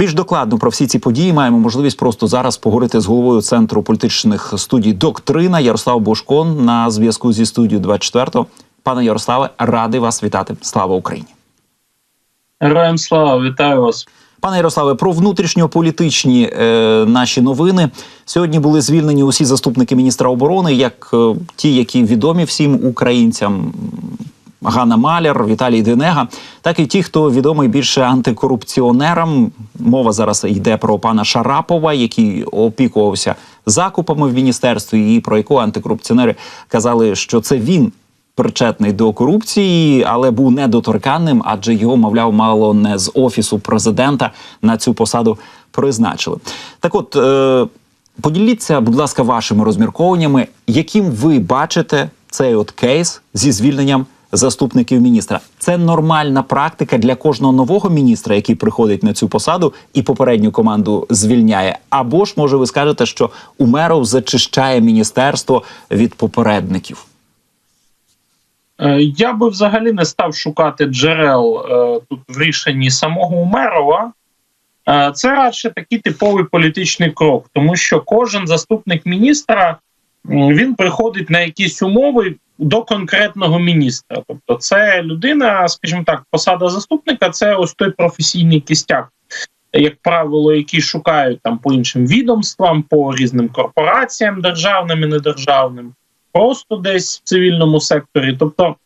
Більш докладно про всі ці події маємо можливість просто зараз поговорити з головою центру політичних студій Доктрина Ярослав Бошкон на зв'язку зі студією 24. Пане Ярославе, радий вас вітати. Слава Україні! Героям слава, вітаю вас. Пане Ярославе, про внутрішньополітичні е, наші новини сьогодні були звільнені усі заступники міністра оборони, як е, ті, які відомі всім українцям. Ганна Маляр, Віталій Денега, так і ті, хто відомий більше антикорупціонерам. Мова зараз йде про пана Шарапова, який опікувався закупами в міністерстві, і про якого антикорупціонери казали, що це він причетний до корупції, але був недоторканним, адже його, мовляв, мало не з офісу президента на цю посаду призначили. Так, от е, поділіться, будь ласка, вашими розмірковуваннями, яким ви бачите цей от кейс зі звільненням заступників міністра. Це нормальна практика для кожного нового міністра, який приходить на цю посаду і попередню команду звільняє. Або ж може ви скажете, що Умеров зачищає міністерство від попередників. Е, Я би взагалі не став шукати джерел е, тут в рішенні самого Умерова. Е, Це радше такий типовий політичний крок, тому що кожен заступник міністра він приходить на якісь умови до конкретного міністра. Тобто, це людина, скажімо так, посада заступника це ось той професійний кістяк, як правило, які шукають там по іншим відомствам, по різним корпораціям, державним і недержавним, просто десь в цивільному секторі. Тобто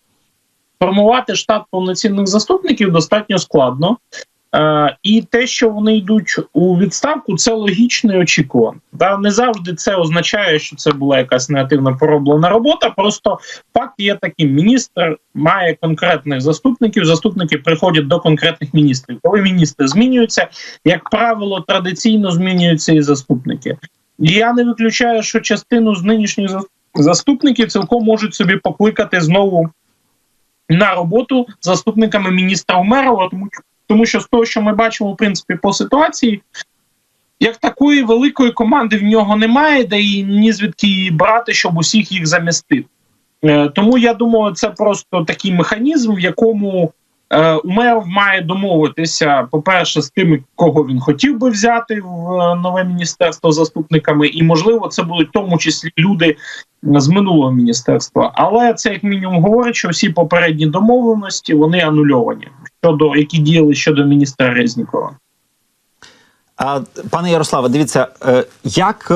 формувати штат повноцінних заступників достатньо складно. Е, і те, що вони йдуть у відставку, це логічно і очікувано. Не завжди це означає, що це була якась негативно пороблена робота. Просто факт є таким: міністр має конкретних заступників. Заступники приходять до конкретних міністрів. Коли міністри змінюються, як правило, традиційно змінюються і заступники. І я не виключаю, що частину з нинішніх заступників цілком можуть собі покликати знову на роботу заступниками міністра Умерова, тому тому що з того, що ми бачимо, в принципі, по ситуації, як такої великої команди в нього немає, де і ні звідки її брати, щоб усіх їх замістити. Е, Тому я думаю, це просто такий механізм, в якому е, Умеров має домовитися, по-перше, з тими, кого він хотів би взяти в е, нове міністерство заступниками, і можливо, це будуть в тому числі люди з минулого міністерства. Але це як мінімум говорить, що всі попередні домовленості вони анульовані щодо які діяли щодо міністра Резнікова. А, пане Ярославе, дивіться, е, як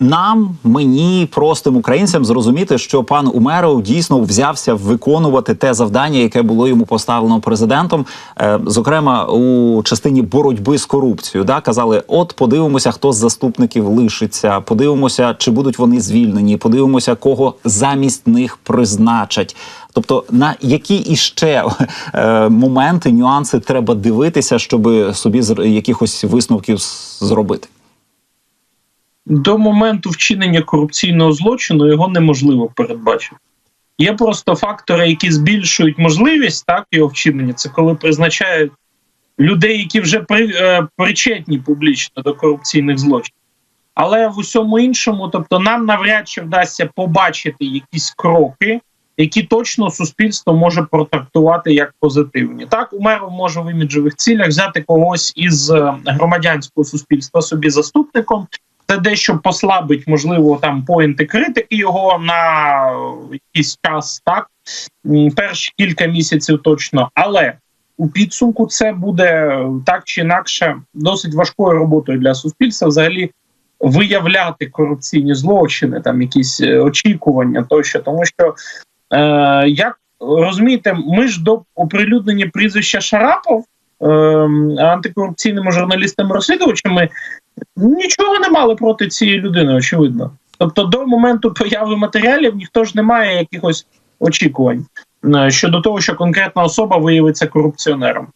нам, мені, простим українцям, зрозуміти, що пан Умеров дійсно взявся виконувати те завдання, яке було йому поставлено президентом, е, зокрема у частині боротьби з корупцією. Да, казали: от подивимося, хто з заступників лишиться, подивимося, чи будуть вони звільнені, подивимося, кого замість них призначать. Тобто, на які іще е, моменти, нюанси треба дивитися, щоб собі з якихось висновків зробити. До моменту вчинення корупційного злочину його неможливо передбачити. Є просто фактори, які збільшують можливість так його вчинення. Це коли призначають людей, які вже при, е, причетні публічно до корупційних злочинів. Але в усьому іншому, тобто, нам навряд чи вдасться побачити якісь кроки, які точно суспільство може протрактувати як позитивні. Так, Умеров може в іміджових цілях взяти когось із е, громадянського суспільства собі заступником. Це дещо послабить, можливо, там поінти критики його на якийсь час, так перші кілька місяців точно. Але у підсумку це буде так чи інакше досить важкою роботою для суспільства. Взагалі виявляти корупційні злочини, там якісь е, очікування, тощо, тому що е, як розумієте, ми ж до оприлюднення прізвища Шарапов е, антикорупційними журналістами-розслідувачами нічого не мали проти цієї людини, очевидно. Тобто, до моменту появи матеріалів ніхто ж не має якихось очікувань е, щодо того, що конкретна особа виявиться корупціонером.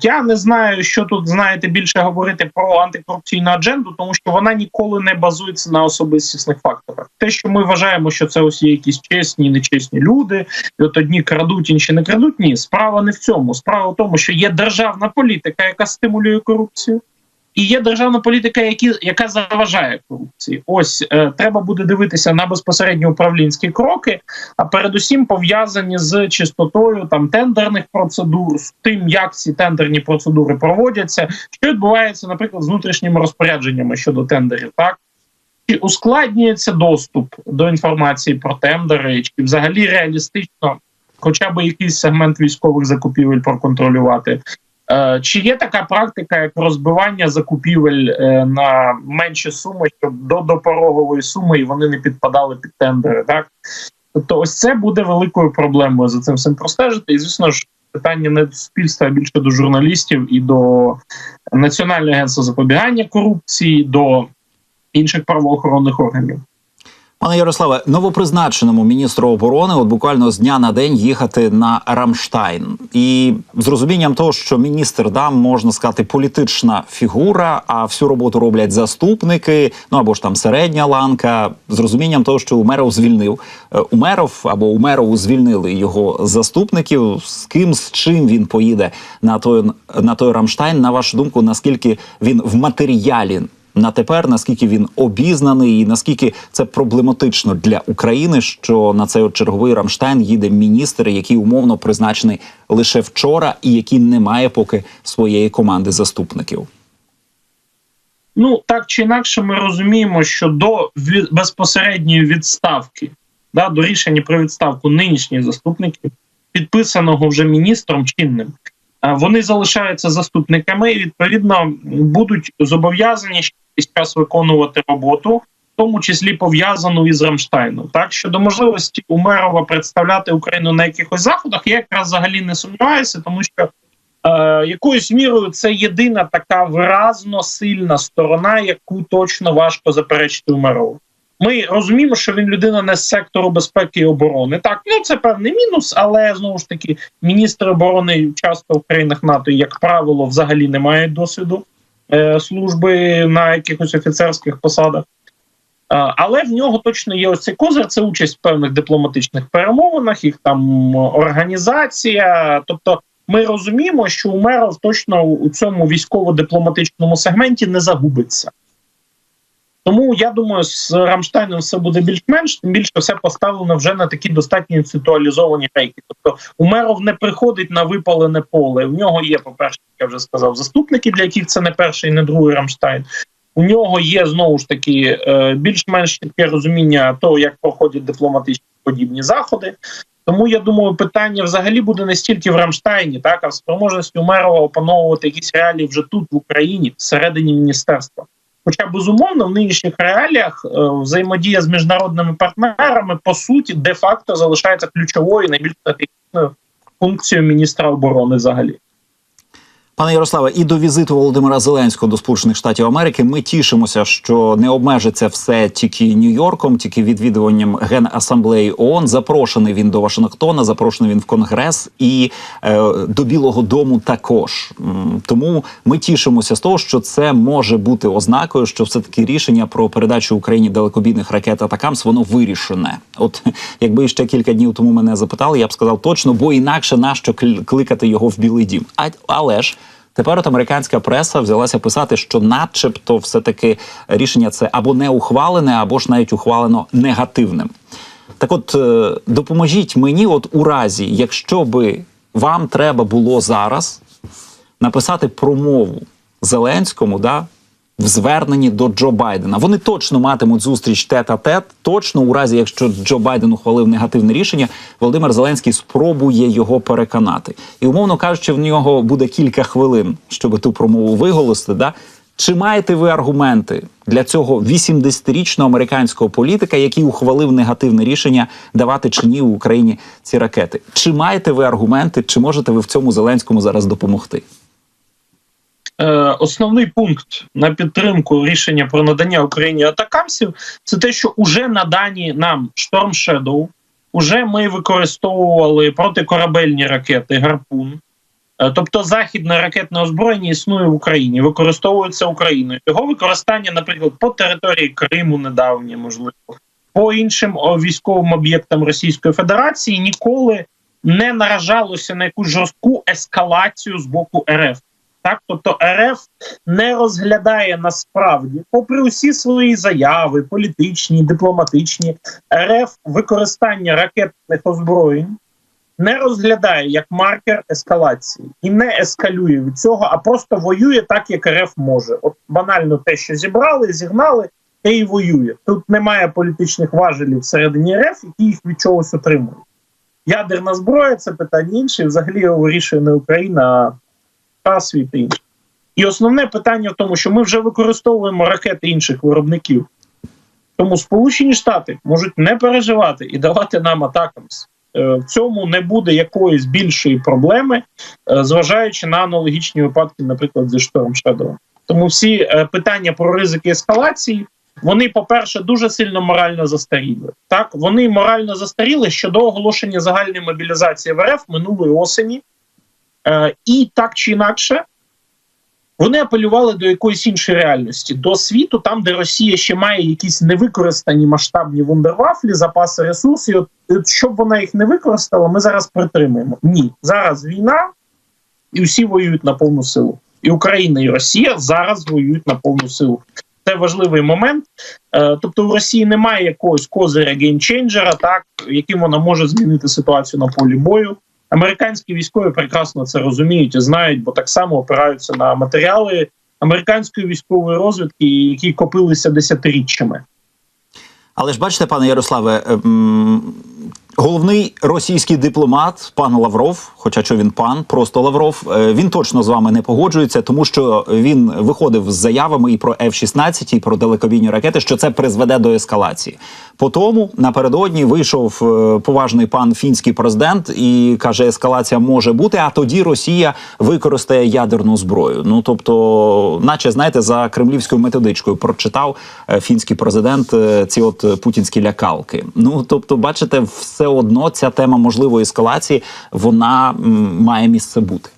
Я не знаю, що тут знаєте більше говорити про антикорупційну адженду, тому що вона ніколи не базується на особистісних факторах. Те, що ми вважаємо, що це усі якісь чесні, нечесні люди, і от одні крадуть, інші не крадуть. Ні, справа не в цьому. Справа в тому, що є державна політика, яка стимулює корупцію. І є державна політика, які, яка заважає корупції. Ось е, треба буде дивитися на безпосередньо управлінські кроки, а передусім пов'язані з чистотою там тендерних процедур, з тим, як ці тендерні процедури проводяться, що відбувається, наприклад, з внутрішніми розпорядженнями щодо тендерів, так. Чи ускладнюється доступ до інформації про тендери, чи взагалі реалістично хоча б якийсь сегмент військових закупівель проконтролювати? Е, Чи є така практика, як розбивання закупівель е, на менші суми, щоб до допорогової суми і вони не підпадали під тендери? Так тобто, ось це буде великою проблемою за цим всім простежити. І звісно ж, питання не до суспільства, а більше до журналістів і до Національного агентства запобігання корупції, до інших правоохоронних органів. Пане Ярославе, новопризначеному міністру оборони, от буквально з дня на день їхати на Рамштайн, і з розумінням того, що міністр да, можна сказати, політична фігура, а всю роботу роблять заступники, ну або ж там середня ланка, з розумінням того, що Умеров звільнив Е, Умеров або Умерову звільнили його заступників. З ким з чим він поїде на той на той Рамштайн? На вашу думку, наскільки він в матеріалі? На тепер, наскільки він обізнаний, і наскільки це проблематично для України, що на цей от черговий Рамштайн їде міністр, який умовно призначений лише вчора, і який не має поки своєї команди заступників. Ну так чи інакше, ми розуміємо, що до безпосередньої відставки, да, до рішення про відставку нинішніх заступників, підписаного вже міністром чинним, вони залишаються заступниками і відповідно будуть зобов'язані якийсь час виконувати роботу, в тому числі пов'язану із Рамштайном. Так щодо можливості Умерова представляти Україну на якихось заходах, я якраз взагалі не сумніваюся, тому що е, якоюсь мірою це єдина така виразно сильна сторона, яку точно важко заперечити Умерову. Ми розуміємо, що він людина не з сектору безпеки і оборони. Так, ну це певний мінус, але знову ж таки міністри оборони часто в країнах НАТО, як правило, взагалі не мають досвіду служби на якихось офіцерських посадах. Е, але в нього точно є ось цей козир. Це участь в певних дипломатичних перемовинах, їх там організація. Тобто, ми розуміємо, що Умеров точно у цьому військово-дипломатичному сегменті не загубиться. Тому я думаю, з Рамштайном все буде більш-менш, тим більше все поставлено вже на такі достатньо інституалізовані рейки. Тобто Умеров не приходить на випалене поле. В нього є, по-перше, я вже сказав, заступники, для яких це не перший, не другий Рамштайн. У нього є знову ж таки е, більш-менш чітке розуміння того, як проходять дипломатичні подібні заходи. Тому я думаю, питання взагалі буде не стільки в Рамштайні, так а в спроможності Умерова опановувати якісь реалії вже тут, в Україні, всередині міністерства. Хоча безумовно в нинішніх реаліях е, взаємодія з міжнародними партнерами по суті де-факто залишається ключовою найбільш стратегічною функцією міністра оборони взагалі. Пане Ярославе, і до візиту Володимира Зеленського до Сполучених Штатів Америки ми тішимося, що не обмежиться все тільки Нью-Йорком, тільки відвідуванням генасамблеї ООН. Запрошений він до Вашингтона, запрошений він в Конгрес і е, до Білого Дому також. Тому ми тішимося з того, що це може бути ознакою, що все таки рішення про передачу Україні далекобійних ракет Атакамс воно вирішене. От якби ще кілька днів тому мене запитали, я б сказав точно, бо інакше нащо кликати його в Білий Дім. А але ж. Тепер от американська преса взялася писати, що, начебто, все таки рішення це або не ухвалене, або ж навіть ухвалено негативним. Так, от е, допоможіть мені, от у разі, якщо би вам треба було зараз написати промову Зеленському, да, в зверненні до Джо Байдена. Вони точно матимуть зустріч тет а тет. Точно, у разі, якщо Джо Байден ухвалив негативне рішення, Володимир Зеленський спробує його переконати. І умовно кажучи, в нього буде кілька хвилин, щоб ту промову виголосити. Да? Чи маєте ви аргументи для цього 80-річного американського політика, який ухвалив негативне рішення давати чи ні в Україні ці ракети? Чи маєте ви аргументи, чи можете ви в цьому Зеленському зараз допомогти? Е, основний пункт на підтримку рішення про надання Україні атакамсів це те, що уже надані нам Storm Shadow, уже ми використовували протикорабельні ракети Гарпун. Е, тобто західне ракетне озброєння існує в Україні, використовується Україною. Його використання, наприклад, по території Криму недавнє, можливо, по іншим військовим об'єктам Російської Федерації ніколи не наражалося на якусь жорстку ескалацію з боку РФ. Так, тобто РФ не розглядає насправді, попри усі свої заяви, політичні, дипломатичні, РФ використання ракетних озброєнь не розглядає як маркер ескалації і не ескалює від цього, а просто воює так, як РФ може. От банально те, що зібрали, зігнали, те і воює. Тут немає політичних важелів всередині РФ, які їх від чогось отримують. Ядерна зброя це питання інше, взагалі його вирішує не Україна, а світ і інше. І основне питання в тому, що ми вже використовуємо ракети інших виробників. Тому Сполучені Штати можуть не переживати і давати нам атакамс. Е, В цьому не буде якоїсь більшої проблеми, е, зважаючи на аналогічні випадки, наприклад, зі Storm Shadow. Тому всі е, питання про ризики ескалації, вони, по-перше, дуже сильно морально застаріли. Так, вони морально застаріли щодо оголошення загальної мобілізації в РФ минулої осені. Е, і так чи інакше, вони апелювали до якоїсь іншої реальності, до світу, там, де Росія ще має якісь невикористані масштабні вундервафлі, запаси ресурсів. От, щоб вона їх не використала, ми зараз притримуємо. Ні, зараз війна, і всі воюють на повну силу. І Україна, і Росія зараз воюють на повну силу. Це важливий момент. Е, тобто, у Росії немає якогось козиря геймченджера, так яким вона може змінити ситуацію на полі бою. Американські військові прекрасно це розуміють і знають, бо так само опираються на матеріали американської військової розвідки, які копилися десятиріччями. Але ж бачите, пане Ярославе, ем, головний російський дипломат, пан Лавров, хоча що він пан, просто Лавров, е, він точно з вами не погоджується, тому що він виходив з заявами і про F-16, і про далекобійні ракети, що це призведе до ескалації. По тому напередодні вийшов е, поважний пан фінський президент і каже, ескалація може бути, а тоді Росія використає ядерну зброю. Ну тобто, наче знаєте, за кремлівською методичкою прочитав е, фінський президент ці от путінські лякалки. Ну тобто, бачите, все одно ця тема можливої ескалації вона має місце бути.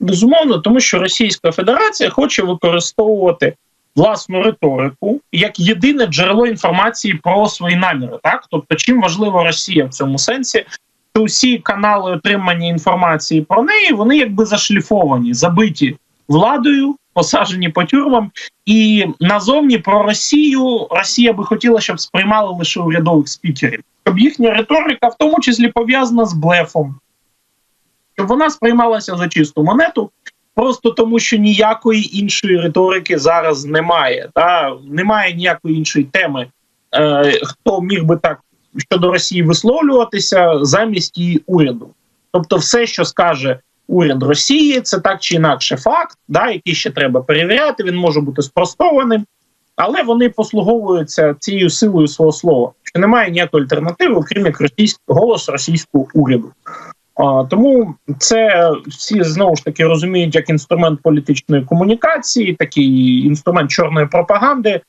Безумовно, тому що Російська Федерація хоче використовувати власну риторику як єдине джерело інформації про свої наміри. Так, тобто, чим важлива Росія в цьому сенсі, що усі канали отримання інформації про неї вони якби зашліфовані, забиті владою, посаджені по тюрмам, і назовні про Росію Росія би хотіла, щоб сприймали лише урядових спікерів, щоб їхня риторика, в тому числі, пов'язана з блефом щоб вона сприймалася за чисту монету, просто тому, що ніякої іншої риторики зараз немає. Та? Немає ніякої іншої теми, е, хто міг би так щодо Росії висловлюватися замість її уряду. Тобто, все, що скаже уряд Росії, це так чи інакше факт, да, який ще треба перевіряти, він може бути спростованим. Але вони послуговуються цією силою свого слова, що немає ніякої альтернативи, окрім як російський голос російського уряду. А, тому це всі знову ж таки розуміють як інструмент політичної комунікації, такий інструмент чорної пропаганди.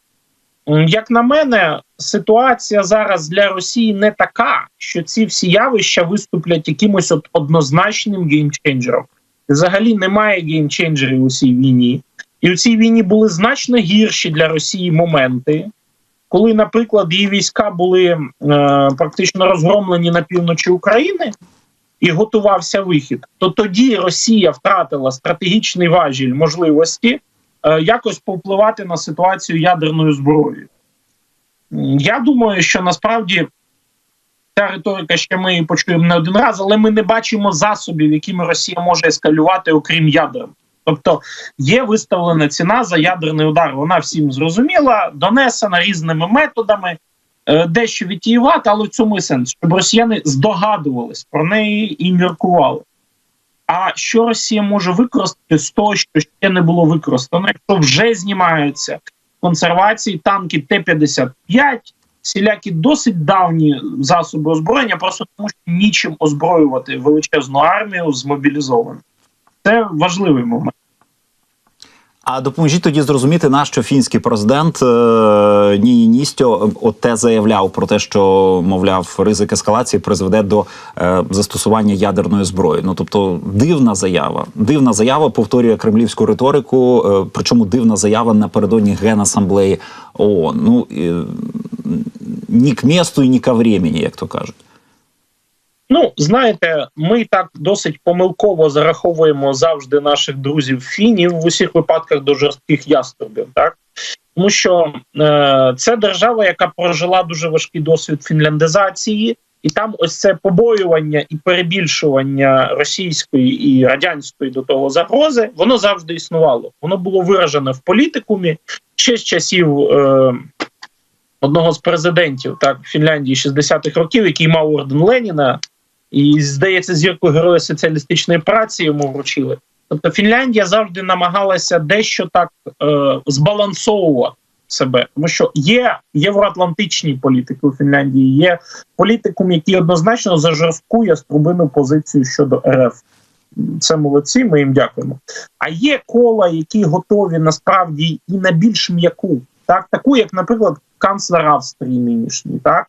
Як на мене, ситуація зараз для Росії не така, що ці всі явища виступлять якимось от однозначним геймченджером. Взагалі немає геймченджерів у цій війні, і у цій війні були значно гірші для Росії моменти, коли, наприклад, її війська були е, практично розгромлені на півночі України і готувався вихід, то тоді Росія втратила стратегічний важіль можливості якось повпливати на ситуацію ядерною зброєю. Я думаю, що насправді ця риторика ще ми її почуємо не один раз, але ми не бачимо засобів, якими Росія може ескалювати, окрім ядер. Тобто є виставлена ціна за ядерний удар. Вона всім зрозуміла, донесена різними методами е, дещо відтіювати, але в цьому і сенс, щоб росіяни здогадувались про неї і міркували. А що Росія може використати з того, що ще не було використано, якщо вже знімаються консервації, танки Т-55, всілякі досить давні засоби озброєння, просто тому що нічим озброювати величезну армію змобілізовану. Це важливий момент. А допоможіть тоді зрозуміти, на що фінський президент е, Ніні Ністьо от те заявляв про те, що мовляв ризик ескалації призведе до е, застосування ядерної зброї. Ну тобто дивна заява, дивна заява повторює кремлівську риторику. Е, причому дивна заява напередодні генасамблеї ООН. Ну е, ні к месту і ні ко времени, як то кажуть. Ну, знаєте, ми так досить помилково зараховуємо завжди наших друзів фінів в усіх випадках до жорстких яструбів, так тому що е, це держава, яка прожила дуже важкий досвід фінляндизації, і там ось це побоювання і перебільшування російської і радянської до того загрози, воно завжди існувало. Воно було виражене в політикумі ще з часів. Е, Одного з президентів так Фінляндії 60-х років, який мав орден Леніна, і здається, зірку героя соціалістичної праці йому вручили. Тобто Фінляндія завжди намагалася дещо так е, збалансовувати себе, тому що є євроатлантичні політики у Фінляндії, є політикум, який однозначно за жорстку яструбину позицію щодо РФ. Це молодці, ми їм дякуємо. А є кола, які готові насправді і на більш м'яку, так таку, як, наприклад, канцлер Австрії нинішній, так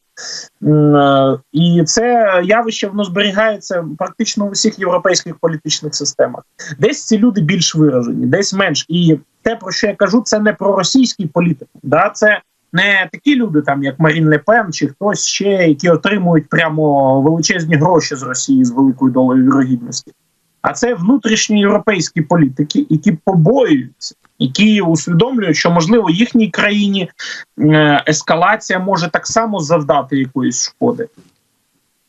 І це явище воно зберігається практично у всіх європейських політичних системах. Десь ці люди більш виражені, десь менш. І те, про що я кажу, це не про російський політик. Да? Це не такі люди, там як Марін Лепен чи хтось ще, які отримують прямо величезні гроші з Росії з великою долею вірогідності. А це внутрішні європейські політики, які побоюються, які усвідомлюють, що можливо їхній країні е, ескалація може так само завдати якоїсь шкоди.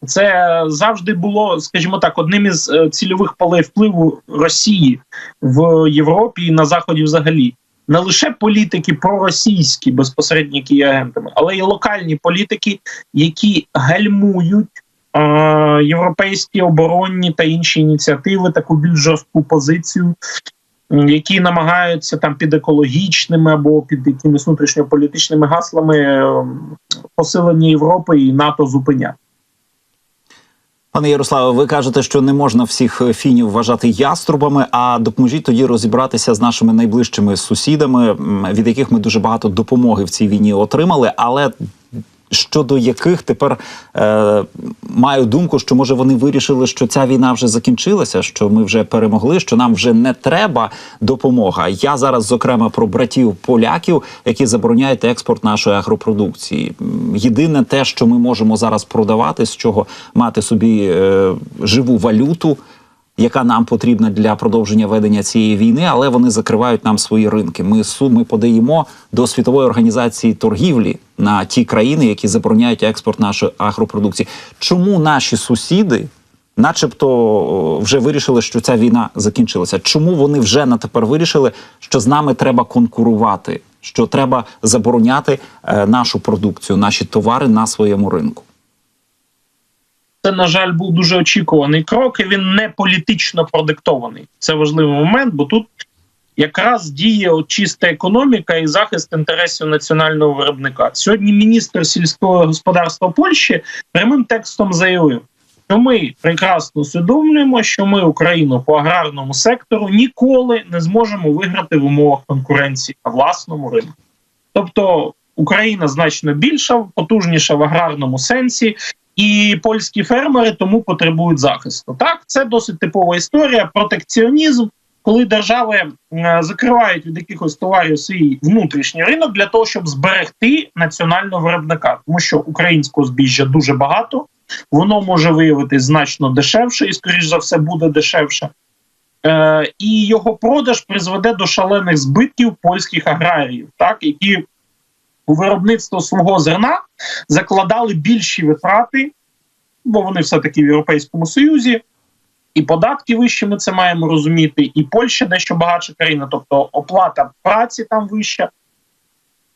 Це завжди було, скажімо так, одним із е, цільових полей впливу Росії в Європі і на Заході взагалі. Не лише політики проросійські безпосередньо які є агентами, але й локальні політики, які гальмують європейські оборонні та інші ініціативи, таку більш жорстку позицію, які намагаються там під екологічними або під якимись внутрішньополітичними гаслами е, посилення Європи і НАТО зупиняти. Пане Ярославе, ви кажете, що не можна всіх фінів вважати яструбами, а допоможіть тоді розібратися з нашими найближчими сусідами, від яких ми дуже багато допомоги в цій війні отримали, але щодо яких тепер е, маю думку, що може вони вирішили, що ця війна вже закінчилася, що ми вже перемогли, що нам вже не треба допомога. Я зараз, зокрема, про братів поляків, які забороняють експорт нашої агропродукції. Єдине те, що ми можемо зараз продавати, з чого мати собі е, живу валюту. Яка нам потрібна для продовження ведення цієї війни, але вони закривають нам свої ринки. Ми су- ми подаємо до світової організації торгівлі на ті країни, які забороняють експорт нашої агропродукції. Чому наші сусіди, начебто, вже вирішили, що ця війна закінчилася? Чому вони вже на тепер вирішили, що з нами треба конкурувати, що треба забороняти е, нашу продукцію, наші товари на своєму ринку? Це, на жаль, був дуже очікуваний крок, і він не політично продиктований. Це важливий момент, бо тут якраз діє от чиста економіка і захист інтересів національного виробника. Сьогодні міністр сільського господарства Польщі прямим текстом заявив, що ми прекрасно усвідомлюємо, що ми Україну по аграрному сектору ніколи не зможемо виграти в умовах конкуренції на власному ринку. Тобто Україна значно більша, потужніша в аграрному сенсі, і польські фермери тому потребують захисту. Так, це досить типова історія. Протекціонізм, коли держави е, закривають від якихось товарів свій внутрішній ринок для того, щоб зберегти національного виробника, тому що українського збіжжя дуже багато, воно може виявитись значно дешевше, і скоріш за все буде дешевше. Е, і його продаж призведе до шалених збитків польських аграріїв, так які у виробництво свого зерна закладали більші витрати, бо вони все-таки в Європейському Союзі, і податки вищі, ми це маємо розуміти, і Польща дещо багатша країна, тобто оплата праці там вища.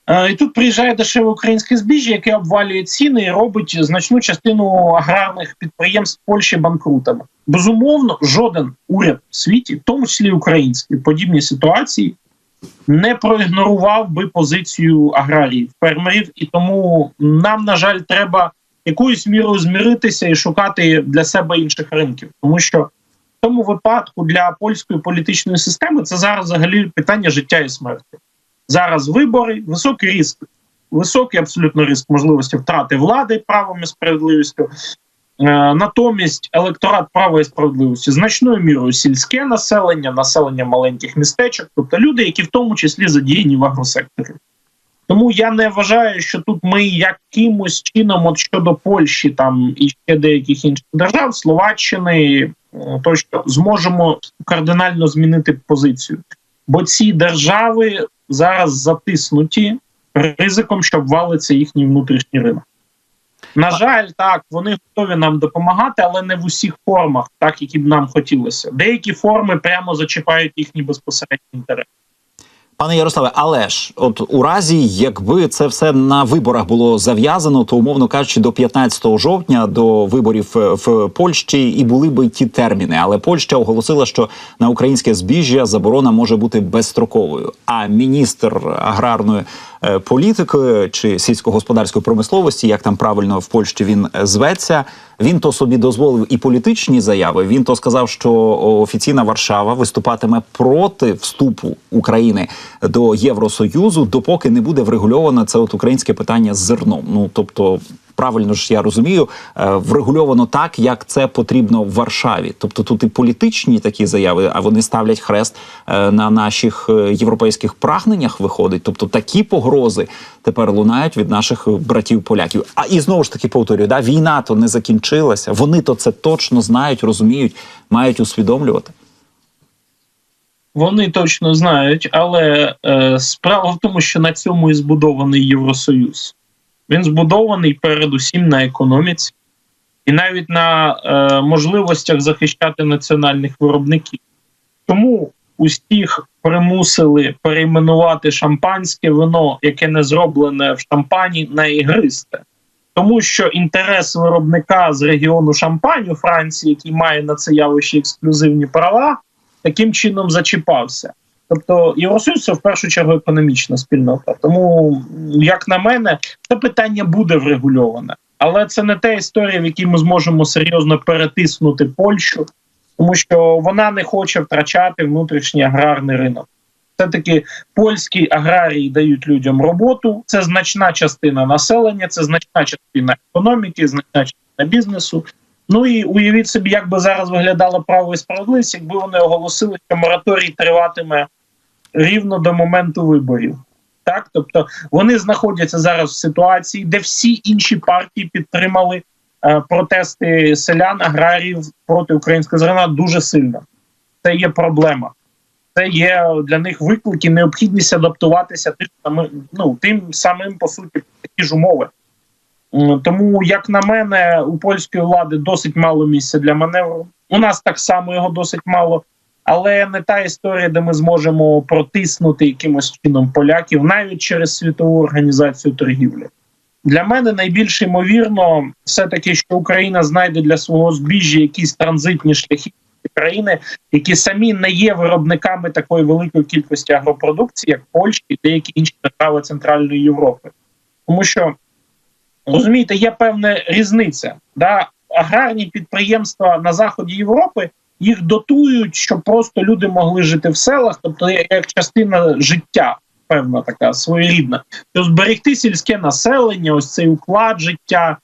Е, І тут приїжджає дешеве українське збіжжя, яке обвалює ціни і робить значну частину аграрних підприємств Польщі банкрутами. Безумовно, жоден уряд в світі, в тому числі український, в подібній ситуації не проігнорував би позицію аграріїв, фермерів, і тому нам, на жаль, треба якоюсь мірою зміритися і шукати для себе інших ринків, тому що в тому випадку для польської політичної системи це зараз взагалі питання життя і смерті. Зараз вибори, високий ризик, високий абсолютно ризик можливості втрати влади правом і справедливістю. Е, Натомість електорат права і справедливості значною мірою сільське населення, населення маленьких містечок, тобто люди, які в тому числі задіяні в агросекторі. Тому я не вважаю, що тут ми якимось чином, от щодо Польщі, там і ще деяких інших держав, Словаччини е, тощо зможемо кардинально змінити позицію. Бо ці держави зараз затиснуті ризиком, що обвалиться їхній внутрішній ринок. На жаль, так вони готові нам допомагати, але не в усіх формах, так які б нам хотілося. Деякі форми прямо зачіпають їхні безпосередні інтереси. Пане Ярославе, але ж, от у разі, якби це все на виборах було зав'язано, то умовно кажучи, до 15 жовтня, до виборів е, в Польщі, і були би ті терміни. Але Польща оголосила, що на українське збіжжя заборона може бути безстроковою. А міністр аграрної політики чи сільськогосподарської промисловості, як там правильно в Польщі він е, зветься, він то собі дозволив і політичні заяви. Він то сказав, що офіційна Варшава виступатиме проти вступу України до Євросоюзу, допоки не буде врегульовано це от українське питання з зерном. Ну тобто. Правильно ж я розумію, е, врегульовано так, як це потрібно в Варшаві. Тобто тут і політичні такі заяви, а вони ставлять хрест е, на наших е, європейських прагненнях. Виходить. Тобто такі погрози тепер лунають від наших братів поляків. А і знову ж таки повторюю, да, війна то не закінчилася. Вони то це точно знають, розуміють, мають усвідомлювати. Вони точно знають, але е, справа в тому, що на цьому і збудований Євросоюз. Він збудований передусім на економіці і навіть на е, можливостях захищати національних виробників. Тому усіх примусили перейменувати шампанське вино, яке не зроблене в шампані, на ігристе. Тому що інтерес виробника з регіону Шампаню Франції, який має на це явище ексклюзивні права, таким чином зачіпався. Тобто Євросоюз це в першу чергу економічна спільнота. Тому, як на мене, це питання буде врегульоване, але це не та історія, в якій ми зможемо серйозно перетиснути Польщу, тому що вона не хоче втрачати внутрішній аграрний ринок. Все таки польські аграрії дають людям роботу. Це значна частина населення, це значна частина економіки, значна частина бізнесу. Ну і уявіть собі, як би зараз виглядало право і справедливість, якби вони оголосили, що мораторій триватиме рівно до моменту виборів. Так, тобто вони знаходяться зараз в ситуації, де всі інші партії підтримали е, протести селян, аграріїв проти українського зерна дуже сильно. Це є проблема. Це є для них виклик і необхідність адаптуватися тим ну, тим самим по суті такі ж умови. Тому, як на мене, у польської влади досить мало місця для маневру. У нас так само його досить мало, але не та історія, де ми зможемо протиснути якимось чином поляків навіть через світову організацію торгівлі. Для мене найбільш ймовірно, все таки, що Україна знайде для свого збіжжя якісь транзитні шляхи країни, які самі не є виробниками такої великої кількості агропродукції, як Польща і деякі інші держави Центральної Європи, тому що розумієте, є певна різниця. Да? Аграрні підприємства на заході Європи їх дотують, щоб просто люди могли жити в селах, тобто як частина життя, певна така своєрідна. Тобто зберегти сільське населення, ось цей уклад життя,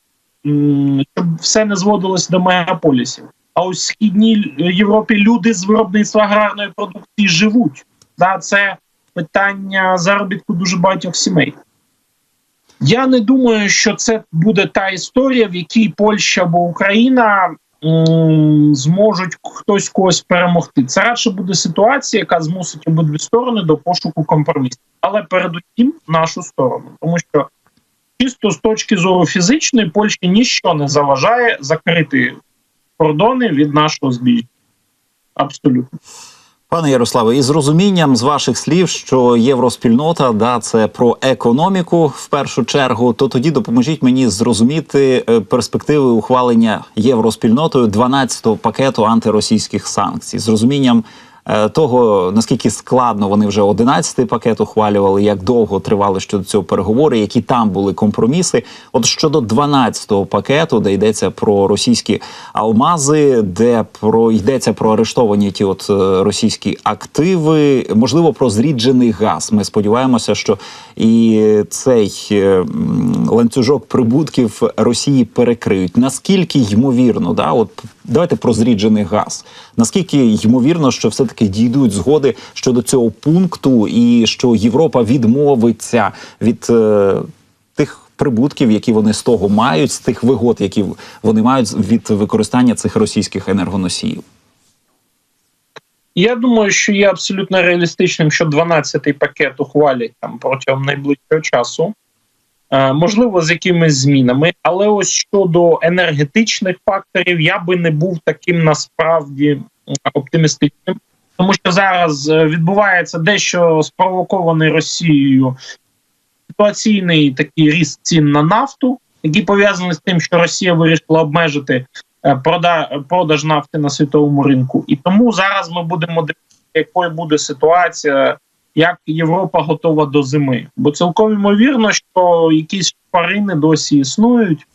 щоб все не зводилось до мегаполісів. А в східній Європі люди з виробництва аграрної продукції живуть. Да? Це питання заробітку дуже багатьох сімей. Я не думаю, що це буде та історія, в якій Польща або Україна зможуть хтось когось перемогти. Це радше буде ситуація, яка змусить обидві сторони до пошуку компромісів, але передусім нашу сторону, тому що чисто з точки зору фізичної Польщі ніщо не заважає закрити кордони від нашого збіжжя. Абсолютно. Пане Ярославе, із розумінням з ваших слів, що євроспільнота да це про економіку в першу чергу, то тоді допоможіть мені зрозуміти е, перспективи ухвалення євроспільнотою 12-го пакету антиросійських санкцій. З розумінням того наскільки складно вони вже 11-й пакет ухвалювали, як довго тривали щодо цього переговори, які там були компроміси. От щодо 12-го пакету, де йдеться про російські алмази, де про йдеться про арештовані ті от е, російські активи, можливо, про зріджений газ. Ми сподіваємося, що і цей е, ланцюжок прибутків Росії перекриють. Наскільки ймовірно, да, от давайте про зріджений газ. Наскільки ймовірно, що все таки дійдуть згоди щодо цього пункту, і що Європа відмовиться від е, тих прибутків, які вони з того мають, з тих вигод, які вони мають від використання цих російських енергоносіїв? Я думаю, що є абсолютно реалістичним, що 12-й пакет ухвалять там протягом найближчого часу. Е, можливо, з якимись змінами, але ось щодо енергетичних факторів, я би не був таким насправді оптимістичним, тому що зараз е, відбувається дещо спровокований Росією ситуаційний такий ріст цін на нафту, який пов'язаний з тим, що Росія вирішила обмежити продаж нафти на світовому ринку. І тому зараз ми будемо дивитися, якою буде ситуація, як Європа готова до зими. Бо цілком ймовірно, що якісь шпарини досі існують,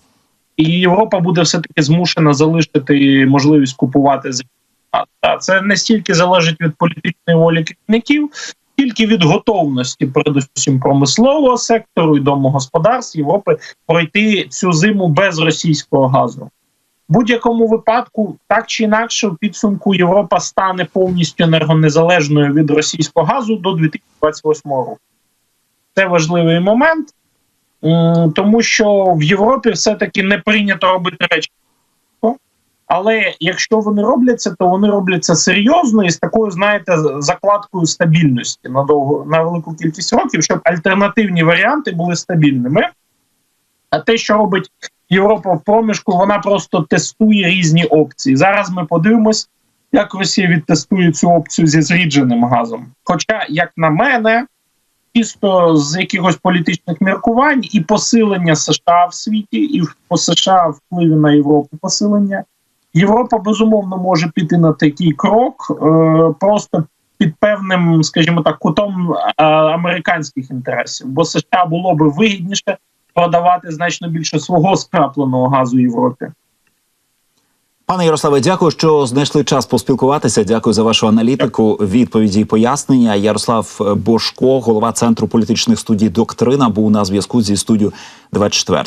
і Європа буде все таки змушена залишити можливість купувати землю. Це не стільки залежить від політичної волі керівників, тільки від готовності, передусім промислового сектору і домогосподарств Європи пройти цю зиму без російського газу. Будь-якому випадку, так чи інакше, в підсумку Європа стане повністю енергонезалежною від російського газу до 2028 року. Це важливий момент, тому що в Європі все-таки не прийнято робити речі. Але якщо вони робляться, то вони робляться серйозно і з такою, знаєте, закладкою стабільності на довго на велику кількість років, щоб альтернативні варіанти були стабільними. А те, що робить Європа в проміжку, вона просто тестує різні опції. Зараз ми подивимось, як Росія відтестує цю опцію зі зрідженим газом. Хоча, як на мене, чисто з якихось політичних міркувань і посилення США в світі, і по США впливі на Європу посилення. Європа безумовно може піти на такий крок, е, просто під певним, скажімо так, кутом е, американських інтересів, бо США було би вигідніше продавати значно більше свого скрапленого газу Європі. Пане Ярославе, дякую, що знайшли час поспілкуватися. Дякую за вашу аналітику, відповіді і пояснення. Ярослав Бошко, голова центру політичних студій Доктрина, був на зв'язку зі студією 24